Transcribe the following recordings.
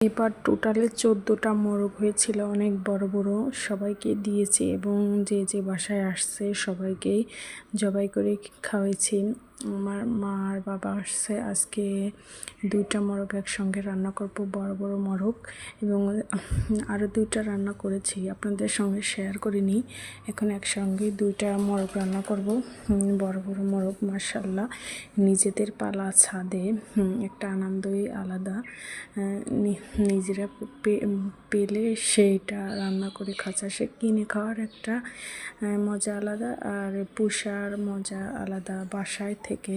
এবার টোটালে চোদ্দোটা মোরগ হয়েছিল, অনেক বড় বড় সবাইকে দিয়েছি এবং যে যে বাসায় আসছে সবাইকেই জবাই করে খাওয়াইছি। আমার মা আর বাবা আসছে, আজকে দুইটা মোরগ একসঙ্গে রান্না করব, বড় বড় মোরগ। এবং আরও দুইটা রান্না করেছি, আপনাদের সঙ্গে শেয়ার করিনি। এখন একসঙ্গে দুইটা মোরগ রান্না করব। বড় বড় মোরগ মার্শাল্লাহ নিজেদের পালা ছাদে একটা আনন্দই আলাদা। নিজেরা পেলে সেইটা রান্না করে খাঁচা সে কিনে খাওয়ার একটা মজা আলাদা। আর পুষার মজা আলাদা বাসায় থেকে।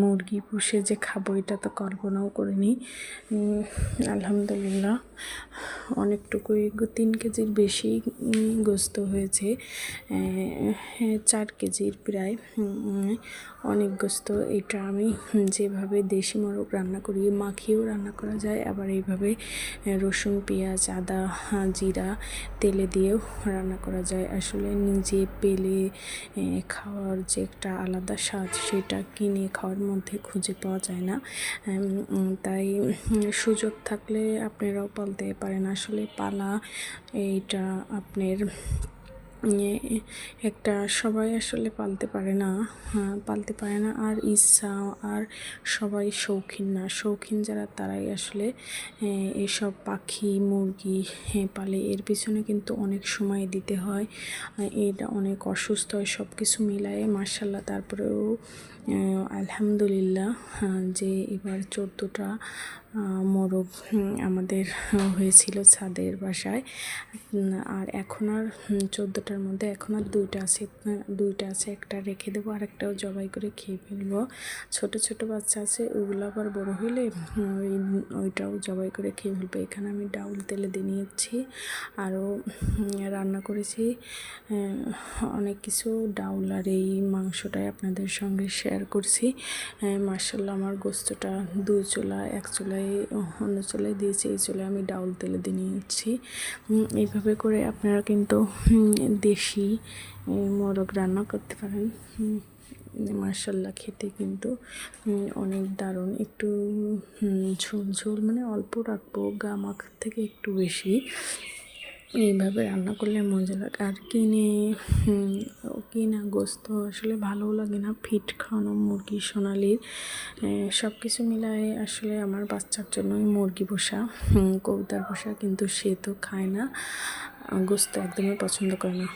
মুরগি পুষে যে খাব, এটা তো কল্পনাও করিনি। আলহামদুলিল্লাহ, অনেকটুকুই তিন কেজির বেশি গোস্ত হয়েছে। চার কেজির প্রায় অনেক গোস্ত। এটা আমি যেভাবে দেশি মোরগ রান্না করি, মাখিয়েও রান্না করা যায়। আবার এইভাবে রসুন, পেঁয়াজ, আদা জিরা, তেলে দিয়েও রান্না করা যায়। আসলে নিজে পেলে খাওয়ার যে একটা আলাদা স্বাদ, সেটা কিনে খাওয়ার মধ্যে খুঁজে পাওয়া যায় না। তাই সুযোগ থাকলে আপনারাও পালতে পারেন। আসলে পালা, এইটা আপনার একটা সবাই আসলে পালতে পারে না। হ্যাঁ, পালতে পারে না। আর ইচ্ছা আর সবাই শৌখিন না। শৌখিন যারা তারাই আসলে এসব পাখি মুরগি হ্যাঁ, পালে। এর পিছনে কিন্তু অনেক সময় দিতে হয়। এটা অনেক অসুস্থ হয় সব কিছু মিলায়ে মার্শাল্লাহ তারপরেও আলহামদুলিল্লাহ যে এবার চোদ্দোটা মোরগ আমাদের হয়েছিল ছাদের বাসায়। আর এখন আর চোদ্দোটার মধ্যে এখন আর দুইটা আছে দুইটা আছে, একটা রেখে দেবো আর একটাও জবাই করে খেয়ে ফেলব। ছোট ছোট বাচ্চা আছে, ওগুলো আবার বড় হলে ওই, ওইটাও জবাই করে খেয়ে ফেলব। এখানে আমি ডাউল তেলে দিয়ে নিয়েছি, আরও রান্না করেছি। অনেক কিছু ডাউল আর এই মাংসটাই আপনাদের সঙ্গে শেয়ার করছি। মার্শাল্লাহ আমার গোস্তটা দুই চোলা, এক চোলায় অন্য চোলায় দিয়েছি, এই চোলায় আমি ডাউল তেলে দিয়ে নিয়েছি। এইভাবে করে আপনারা কিন্তু দেশি মোরগ রান্না করতে পারেন। মার্শাল্লাহ খেতে কিন্তু অনেক দারুণ। একটু ঝোল ঝোল মানে অল্প রাখব, গা মাখার থেকে একটু বেশি। এইভাবে রান্না করলে মজা লাগে। আর কিনে কিনা গোস্ত আসলে ভালোও লাগে না, ফিট খাওয়ানো মুরগি সোনালির সব কিছু মিলায় আসলে আমার বাচ্চার জন্যই মুরগি পোষা কবুতার পোষা কিন্তু সে তো খায় না গোস্ত একদমই পছন্দ করে না।